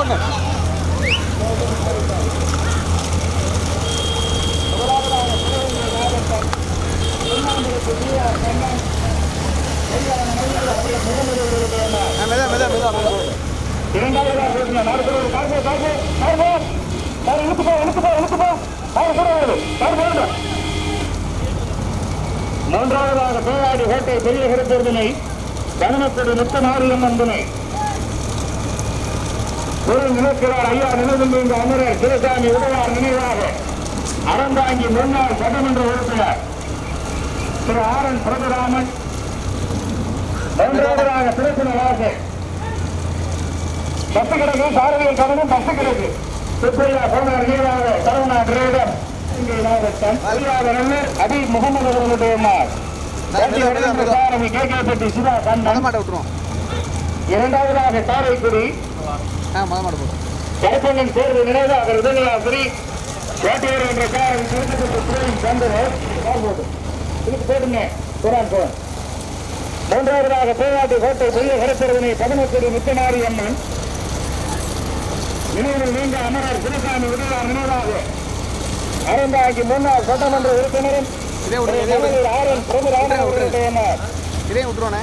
ஒன்று மெதா மெதா மெதா இரண்டாவதாக பேசின நாலு பேர் கார்போ கார்போ கார்போ கார் இழுத்து போ இழுத்து போ இழுத்து போ. கார் கூட வருது கார் போடுங்க மூன்றாவதாக பேராடி கோட்டை பெரிய கருத்தேர்தனை கனமக்கடி முத்த மாரியம்மன் துணை. ஒரு நிலக்கிறார் ஐயா நினைவில் இந்த அமரர் சிவசாமி உதவார் நினைவாக. அறந்தாங்கி முன்னாள் சட்டமன்ற உறுப்பினர் திரு ஆர் என் பிரபுராமன் மூன்றாவதாக திருப்பண வாசல் பஸ் கிடக்கு சாரதிகள் கவனம் பஸ் கிடக்கு சுப்பையா போனார் நீராக கருணா கிரேடம். அபி முகமது அவர்களுடைய இரண்டாவதாக காரைக்குடி ஆ மொத மாட்டை போடுவோம் கருப்பண்ணன் தேர்வு நினைவாக ருதனியாபுரி கோட்டையர் என்ற காரை திருப்பதி துறையின் சந்தனர் போட்டு இதுக்கு போட்டுங்க குரான் போன் மூன்றாவதாக பேராட்டு கோட்டை பெரிய கருத்தரவனை பதினெட்டு முத்தமாரி அம்மன். நினைவில் நீண்ட அமரர் சிவசாமி உதவார் நினைவாக. அறந்தாங்கி முன்னாள் சட்டமன்ற உறுப்பினரும் இதே இதே ஆர் என் பிரபுராமன் அவர்களுடைய மகன். இதையும் விட்டுருவானே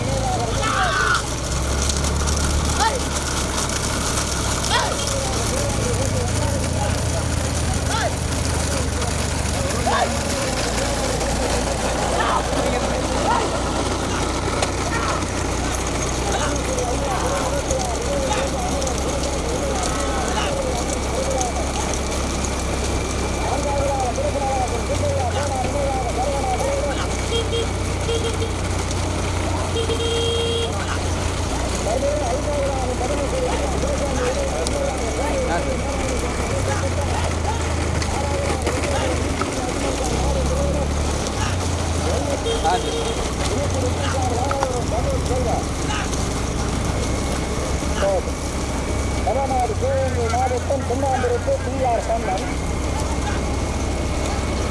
மாவட்டம் சுண்ணாம்புரத்து பிஆர் கண்ணன்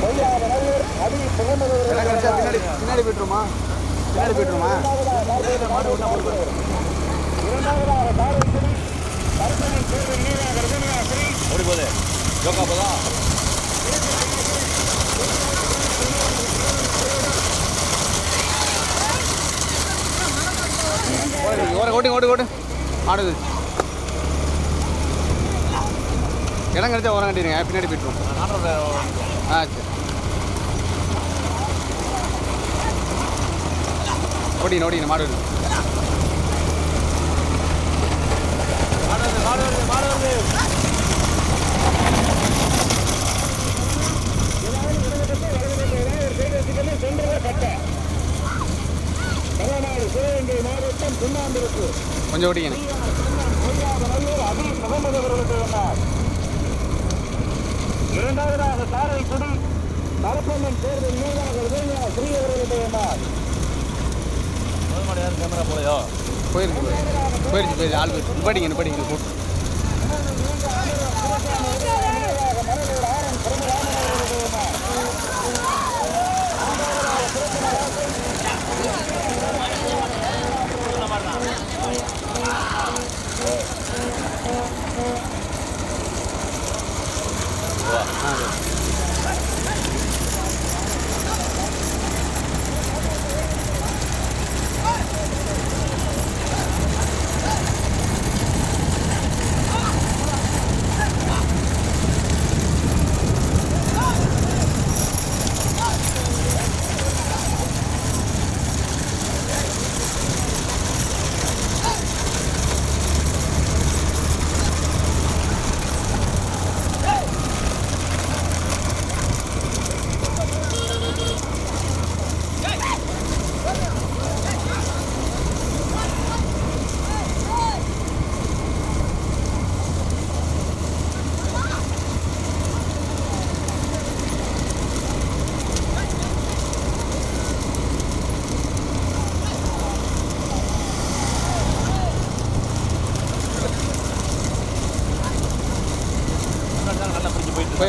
பொய்யாத நல்லூர் அபீஸ் முகமது பின்னாடி பின்னாடி பின்னாடி போய்ட்டுருமா? இரண்டாவதாக காரைக்குடி கருப்பணன் தேர்வு நீராக ரஜினியாசிரி ஓடி போகுது ஜோக்கா போதா ஓட. ஓட்டி ஓட்டு ஓட்டு ஆடுது இடம் கிடைச்சா ஓரம் கட்டிடுங்க. பின்னாடி போய்ட்டுருவோம் ஆ சரி. ஓடிங்க ஓடிங்க மாடு வருது. தமிழ்நாடு சிவகங்கை மாவட்டம் சுண்ணாம்புரத்து கொஞ்சம் ஓடிங்க இரண்டாவதாக காரைக்குடி கலப்பம்மன் தேர்தல் மீதான உதவியார் ஸ்ரீ அவர்களுடைய மார். போதுமடையார் கேமரா போலையோ? போயிருக்கு போயிருக்கு போயிருக்கு ஆள் போயிருக்கு படிங்க படிங்க போட்டு Yeah. は。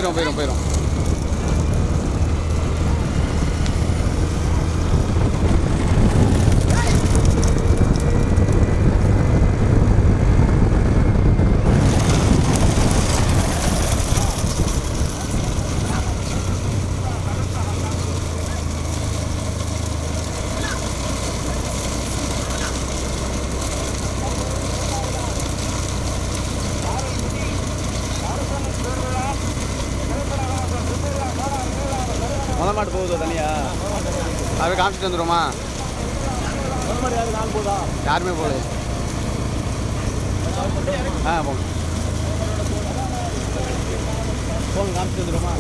போயிடும் போயிடும் போயிடும் மாட்டு போகுதோ தனியா அதை காமிச்சிட்டு வந்துடுமா யாருமே போகல ஆ போங்க போங்க காமிச்சிட்டு வந்துடுமா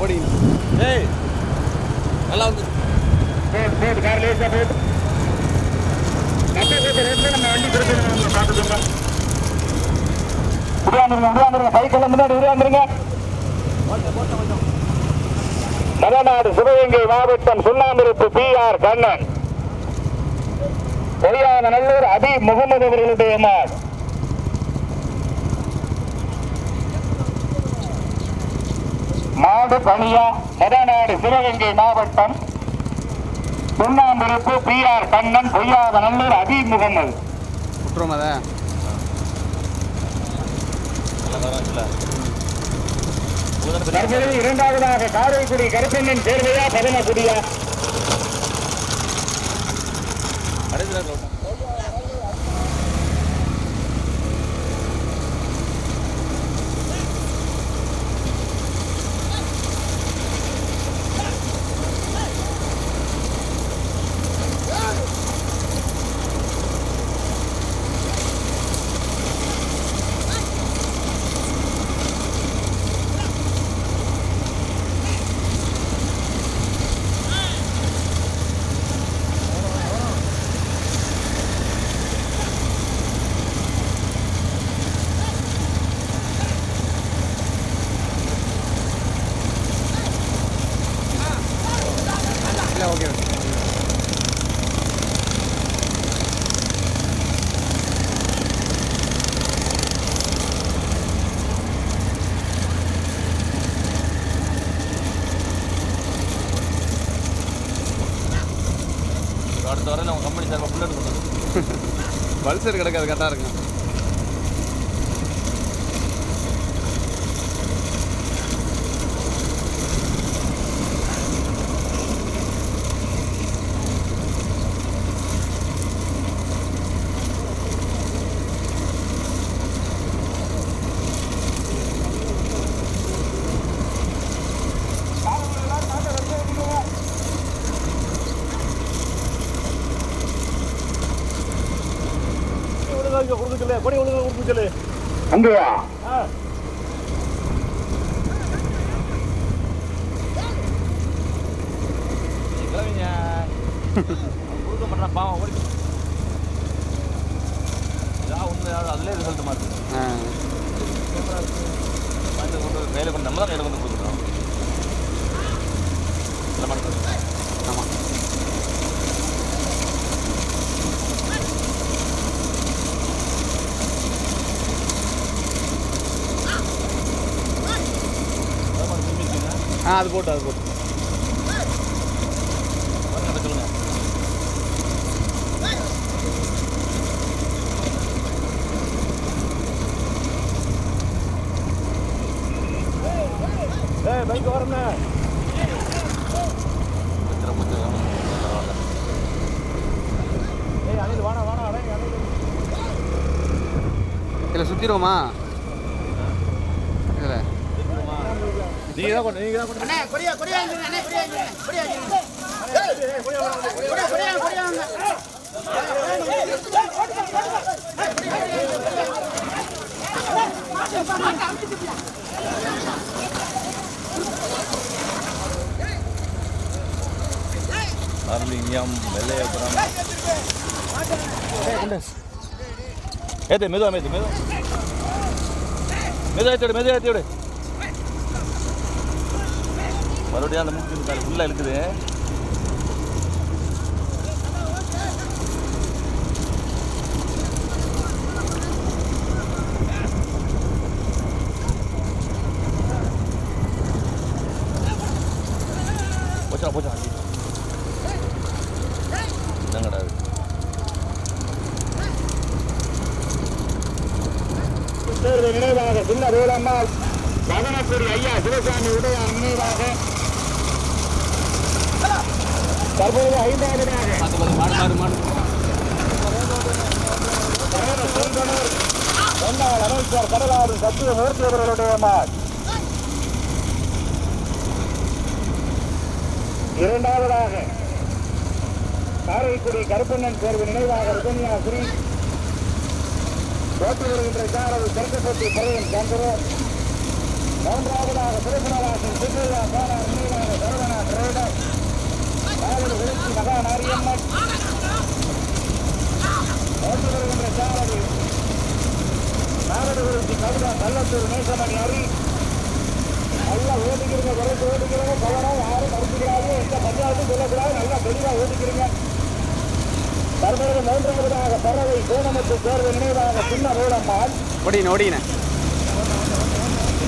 ஓடி ஏய் நல்லா வந்து மதநாடு சிவகங்கை மாவட்டம் சுண்ணாமிருப்பு பி ஆர் கண்ணன். பொய்யான நல்லூர் அபி முகமது அவர்களுடைய மாடு மாடு பணியா மதநாடு சிவகங்கை மாவட்டம் சுண்ணாம்பருப்பு பி ஆர் கண்ணன் பொய்யாத நல்லூர் அபி முகமது. விட்டுருவோம் தற்பொழுது இரண்டாவதாக காரைக்குடி கருப்பண்ணன் சேர்வையா பதனக்குடியா? கடைசியில் பல்சர் கிடைக்காது கரெக்டாக இருக்கும்? 同志啊！ஆ அது போட்டு அது போட்டு. பைக் வரணும் கொஞ்சம் கொஞ்சம் பரவாயில்ல ஏய் அனில் வாடா வாடா அடே அனில் இதில் சுற்றிடுவோமா இதில் நீங்க தான் கொண்டு நீங்க தான் கொண்டு அண்ணே கொடியா கொடியா இருந்துங்க அண்ணே கொடியா இருந்துங்க கொடியா இருந்துங்க கொடியா கொடியா கொடியா வாங்க அருளிங்கம் வெள்ளையபுரம் ஏத்து மெதுவா மெது மெதுவா மெதுவா ஏத்தி விடு மெதுவா ஏற்றி விடு மறுபடியும் அந்த மூக்கு உள்ளே இருக்குது போச்சா போச்சா என்னங்கடா இது? தேர்வு நினைவாக சின்ன வேலம்மாள் வதனக்குடி ஐயா சிவசாமி உடையார் நினைவாக தற்போது ஐந்தாவதாக பார்த்து பார்த்து மாடு மாடு மாடு கரண சுந்தனர் முன்னாள் அமைச்சர் கடலாறு சத்தியமூர்த்தி அவர்களுடைய மாள் இரண்டாவதாக காரைக்குடி கருப்பண்ணன் தேர்வு நினைவாக ரிதன்யா ஸ்ரீ போட்டி வருகின்ற சாரதி தெற்கப்பட்டி பழையன் சந்திரன் மூன்றாவதாக திருப்பணவாசன் சுற்றுலா பாலார் நினைவாக சரவணா திரேடர் காவல் விழுச்சி மகா நாரியம்மன் போட்டி வருகின்ற சாரதி நாகரகுருத்தி கவிதா கள்ளத்தூர் நேசமணி அரி நல்லா ஓடிக்கிறீங்க விரைந்து ஓடிக்கிறீங்க கவனம் யாரும் மறுத்துக்கிறாரு எந்த பஞ்சாயத்தும் சொல்லக்கூடாது. நல்லா தெளிவாக ஓடிக்கிறீங்க தற்போது மூன்றாவதாக பறவை கோணமத்து தேர்வு நினைவாக சின்ன வேலம்மாள் ஓடின ஓடின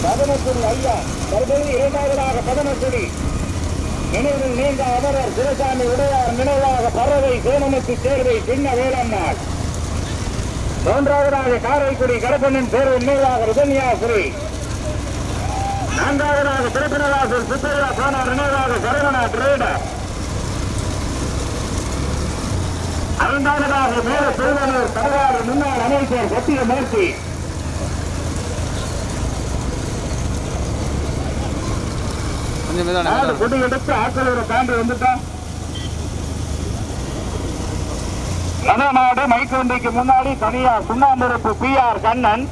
பதனக்குடி ஐயா தற்போது இரண்டாவதாக பதனக்குடி. நினைவில் நீண்ட அமரர் சிவசாமி உடையார் நினைவாக பறவை கோணமத்து தேர்வை சின்ன வேலம்மாள் மூன்றாவதாக காரைக்குடி கருப்பண்ணன் தேர்வு நினைவாக ரிதன்யாஸ்ரீ நான்காவதாக திருப்பனவாசல் சுப்பையா போனார் நினைவாக சரவணா டிரேடர் ஐந்தாவதாக மேல திருவள்ளூர் தமிழ்நாடு முன்னாள் அமைச்சர் சத்தியமூர்த்தி. கொஞ்சம் மெதுவான நாலு மெதுவான கொடி எடுத்து ஆக்களூரை தாண்டி வந்துட்டான் தமிழ்நாடு மைக்கொண்டிக்கு முன்னாடி தனியா சுண்ணாம்புரப்பு பி ஆர் கண்ணன்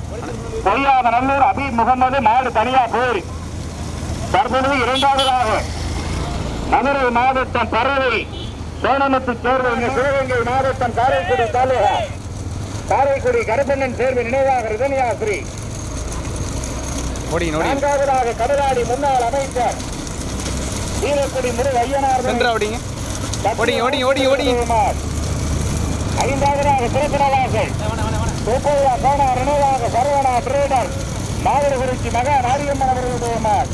பொய்யாக நல்லூர் அபீப் முகமது நாடு தனியா போய். தற்பொழுது இரண்டாவதாக மதுரை மாவட்டம் பறவை சோனமுத்து தேர்வு சிவகங்கை மாவட்டம் காரைக்குடி தாலுகா. காரைக்குடி கருப்பண்ணன் தேர்வு நினைவாக ஓடின நான்காவதாக கடலாடி முன்னாள் அமைச்சர் வீரக்குடி முரு ஐயனார். ஓடிங்க, ஓடிங்க, ஓடிங்க, ஓடிங்க. ஐந்தாவதாக கோணா நினைவாக சரவணா டிரேடர் மாவட்டகுறிச்சி மகா நாரியம்மன் அவர்களுடைய மார்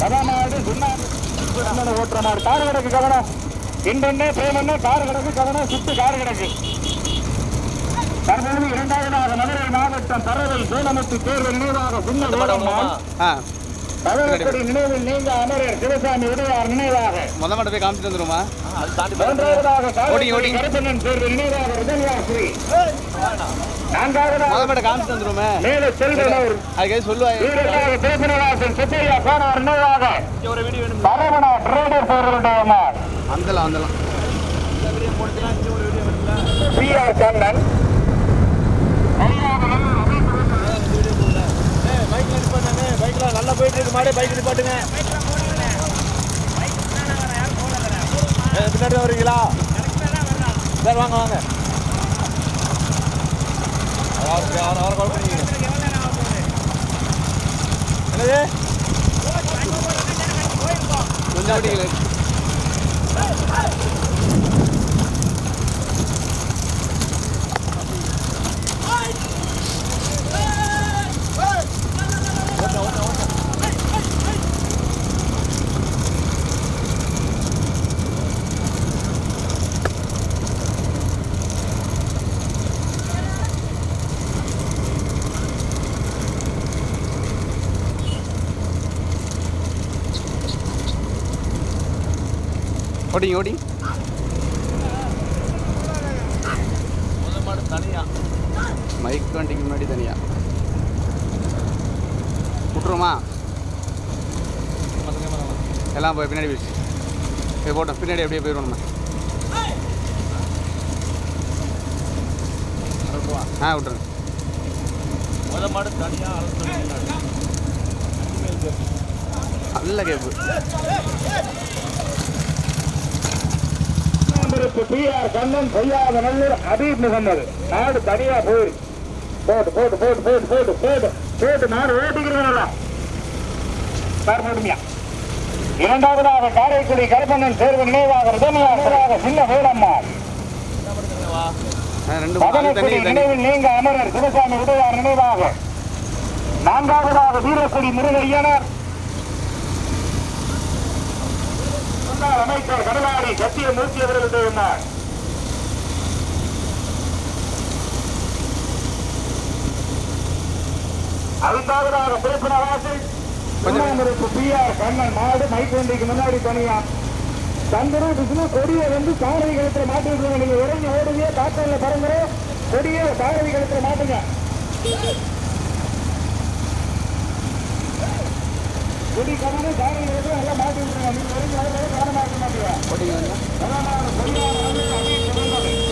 தமிழ்நாடு சுண்ணாம்பு ஓட்டுற மாதிரி கார் கிடக்கு கவனம். இன்றென்னே பேமெண்ணே கார் கிடக்கு கவனம் சுத்து கார் கிடக்கு. தற்போது இரண்டாவதாக மதுரை மாவட்டம் பறவை சோனமுத்து தேர்வு நினைவாக சின்ன நினைவில் நீங்க அமரர் சிவசாமி உடையார் நினைவாக. முத போய் காமிச்சிட்டு வந்துருமா. கருப்பண்ணன் தேர்வு நினைவாக ரிதன்யாஸ்ரீ நான்காவதாக முத காமிச்சிட்டு வந்துருமே மேல செல்வனூர் அதுக்கு வீரராக சுப்பையா கோனார் நினைவாக. ஒரு வீடியோ வேணும் சரவணா டிரேடர் அந்தலாம் அந்தலாம். கண்ணன் பைக்ல பைக்ல நல்லா போயிட்டு இருக்கு. மாடே பைக் நிப்பாட்டுங்க பின்னாடி வருவீங்களா சரி வாங்க வாங்க. அவரை கால் பண்ணிக்கிறேன் என்னது? கொஞ்சம் ஓடி ஓடி. முதல் மைக் வண்டிக்கு முன்னாடி தனியா. விட்டுருமா? எல்லாம் போய் பின்னாடி போயிடுச்சு. போய் போட்டோம். பின்னாடி அப்படியே போயிடுவோம் நம்ம. ஆ விட்டுருங்க. மாடு நல்ல gap. Gap P R Kannan Poyyatha Nallur Habib Mohammed. நாடு தனியா போயிரு. போட்டு போட்டு போட்டு போட்டு போட்டு போட்டு போட்டு நாடு ஓட்டிக்கிறேன் போடுமியா இரண்டாவதாக காரைக்குடி கருப்பண்ணன் தேர்வு நினைவாக ரிதமையாக சின்ன தண்ணி நினைவில் நீங்க அமரர் சிவசாமி உதயார் நினைவாக. நான்காவதாக வீரக்குடி முருகையனர் முன்னாள் அமைச்சர் கடலாடி சத்தியமூர்த்தி அவர்களுடைய முன்னாள் ஐந்தாவதாக திருப்பணவாசல் பொன்னாமருக்கு பி ஆர் கண்ணன் மாடு மைக்கொண்டிக்கு முன்னாடி தனியா தந்தரு விஷ்ணு கொடியை வந்து சாரதி கழுத்துல மாட்டி விட்டுருங்க நீங்க இறங்கி ஓடுங்க காற்றல்ல பறந்துரு கொடியை சாரதி கழுத்துல மாட்டுங்க. கொடி கண்ணு சாரதி கழுத்துல எல்லாம் மாட்டி விட்டுருங்க நீங்க இறங்கி ஓடுறது காரண மாட்ட மாட்டீங்க போட்டிங்க வந்து அதான் கொடியார் வந்து அப்படியே சொல்லுங்க.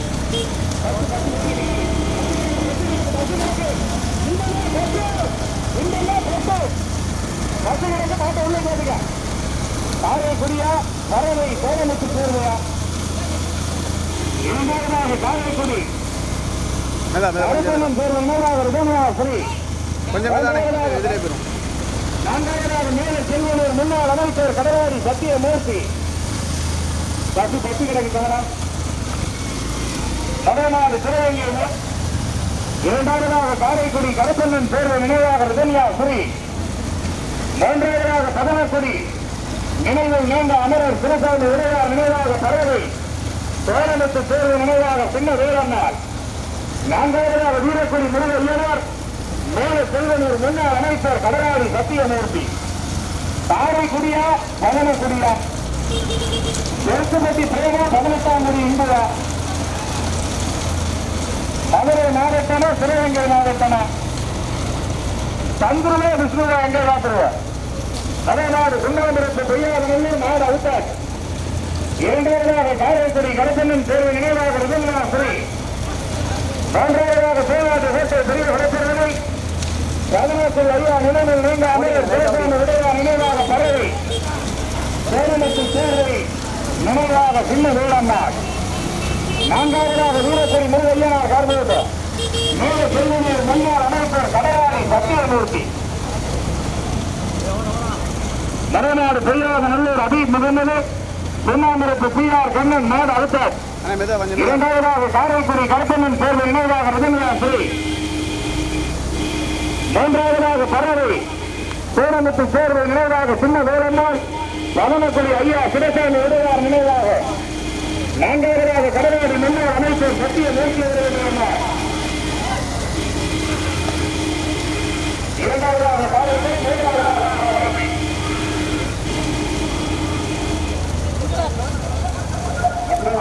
பத்து, பத்து, பத்து. இந்தெல்லாம் பத்து. இந்தெல்லாம் பத்து. பத்து கிடக்கு மாட்ட உள்ள போட்டுங்க காரைக்குடியா பறவை கோலமுத்து சேர்வையா இரண்டாவதாக காரைக்குடி கொஞ்சம் கருப்பண்ணன் தேர்வு கொஞ்சம் போயிடும் நான்காவதாக மேல செல்வனூர் முன்னாள் அமைச்சர் கடலாடி சத்தியமூர்த்தி பசு பத்து கிடக்கு தவறாம் தமிழ்நாடு சிவகங்கை இரண்டாவதாக காரைக்குடி கருப்பண்ணன் தேர்வு நினைவாக ரிதன்யா ஸ்ரீ. மூன்றாவதாக பதனக்குடி நினைவில் நீண்ட அமரர் சிவசாமி உடையார் நினைவாக பறவை. சோழனத்து தேர்வு நினைவாக சின்ன வேலம்மாள் நான்காவதாக வீரக்குடி முருக மேலே செல்வனூர் முன்னாள் அமைச்சர் கடலாடி சத்தியமூர்த்தி. தாரைக்குடியா பதனக்குடியா தெற்குப்பட்டி பிரேமா பதினெட்டாம் குடி இந்துவா மதுரை மாவட்டமா சிவகங்கை மாவட்டமா? சந்துருவே விஷ்ணுவா எங்கே பார்த்துருவா தமிழ்நாடு சுண்ணாம்பிரத்து பொய்யாதவங்க நாடு அவுத்தார். இரண்டாவதாக காரைக்குடி கருப்பண்ணன் தேர்வு நினைவாக ரிதன்னா ஸ்ரீ மூன்றாவது சேவாட்டு கோட்டை பெரிய வடப்பிரதனை பதினெட்டு ஐயா நினைவில் நீங்க அமைச்சர் சிவசாமி உடையா நினைவாக பறவை. சேரணத்து சேர்வை நினைவாக சின்ன வேளன்னார் நான்காவதாக வீரப்படி முருகையனார் கார்போட்டு மேல செல்வனூர் முன்னாள் அமைச்சர் கடலாடி சத்தியமூர்த்தி. மறுநாடு பெய்யாத நல்லூர் அபீப் முகமது. சுண்ணாமரப்பு பி ஆர் கண்ணன் நாடு மேதா. இரண்டாவதாக காரைக்குடி கருப்பண்ணன் தேர்வு நினைவாக ரஜினியா ஸ்ரீ மூன்றாவதாக பறவை சூரமுத்து சேர்வு நினைவாக சின்ன வேலம்மாள் வதனக்குடி ஐயா சிவசாமி உடையார் நினைவாக. நான்காவதாக கடலாடி முன்னாள் அமைச்சர் சத்திய மூர்த்தி அவர்கள் இரண்டாவதாக காரைக்குடி மூன்றாவதாக பறவை. அப்புறம்